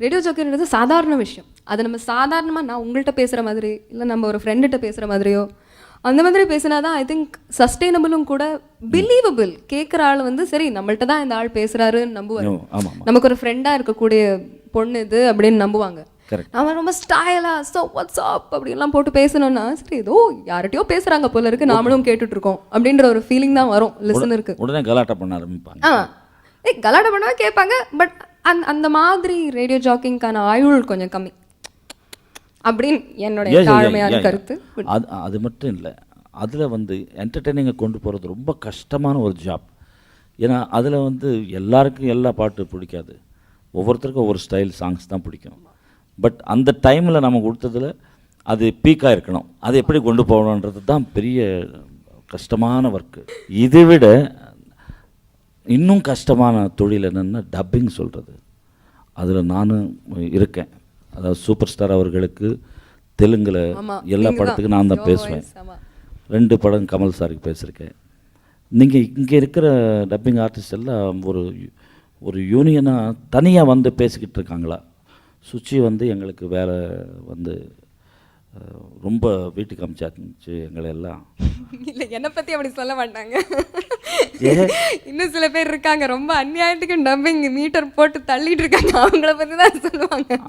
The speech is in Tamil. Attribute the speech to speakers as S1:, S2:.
S1: ரேடியோ ஜாக்கின்றது சாதாரண விஷயம். அது நம்ம சாதாரணமாக நான் உங்கள்கிட்ட பேசுகிற மாதிரி இல்லை நம்ம ஒரு ஃப்ரெண்டுகிட்ட பேசுகிற மாதிரியோ அந்த மாதிரி பேசினா தான் ஐ திங்க் சஸ்டெயினபிளும் கூட பிலீவபிள் கேட்குற ஆள் வந்து சரி நம்மள்ட்ட தான் இந்த ஆள் பேசுகிறாருன்னு
S2: ஆமாம்.
S1: நமக்கு ஒரு ஃப்ரெண்டாக இருக்கக்கூடிய பொண்ணு இது அப்படின்னு நம்புவாங்க. நம்ம ரொம்ப ஸ்டைலா ஸோ வாட்ஸ் அப் அப்படிலாம் போட்டு பேசணும்னா சரி ஏதோ யார்கிட்டயோ பேசுறாங்க போல இருக்கு நாமளும் கேட்டுட்டு இருக்கோம் அப்படின்ற ஒரு ஃபீலிங் தான் வரும் லிசனருக்கு
S2: உடனே கலாட்டா பண்ண ஆரம்பிப்பாங்க.
S1: ஆ. ஏய் கலாட்டா பண்ணவா கேட்பாங்க பட் அந்த அந்த மாதிரி ரேடியோ ஜாக்கிங்கான ஆயுள் கொஞ்சம் கம்மி. அப்படின்னு என்னுடைய தாழ்மையான கருத்து.
S2: அது அது மட்டும் இல்லை. அதில் வந்து என்டர்டெய்னிங்கை கொண்டு போகிறது ரொம்ப கஷ்டமான ஒரு ஜாப் ஏன்னா அதில் வந்து எல்லாருக்கும் எல்லா பாட்டு பிடிக்காது. ஒவ்வொருத்தருக்கும் ஒவ்வொரு ஸ்டைல் சாங்ஸ் தான் பிடிக்கும். பட் அந்த டைமில் நம்ம கொடுத்ததுல அது பீக்காக இருக்கணும். அது எப்படி கொண்டு போகணுன்றது தான் பெரிய கஷ்டமான ஒர்க்கு இதை விட இன்னும் கஷ்டமான தொழில் என்னென்னா டப்பிங் சொல்கிறது அதில் நானும் இருக்கேன் அதாவது சூப்பர் ஸ்டார் அவர்களுக்கு தெலுங்கில் எல்லா. படத்துக்கும் நான் தான் பேசுவேன். ரெண்டு படம் கமல் சாருக்கு பேசியிருக்கேன் நீங்கள் இங்கே இருக்கிற டப்பிங் ஆர்டிஸ்ட் எல்லாம் ஒரு ஒரு யூனியனாக தனியாக வந்து பேசிக்கிட்டு இருக்காங்களா சுச்சி வந்து எங்களுக்கு வேலை வந்து ரொம்ப வீட்டுக்கு அமிச்சாச்சு எங்களை எல்லாம்
S1: இல்ல என்னை பத்தி அப்படி சொல்ல மாட்டாங்க? இன்னும் சில பேர் இருக்காங்க. ரொம்ப அநியாயத்துக்கு டப்பிங் மீட்டர் போட்டு தள்ளிட்டு இருக்காங்க. அவங்கள பத்தி தான் சொல்லுவாங்க.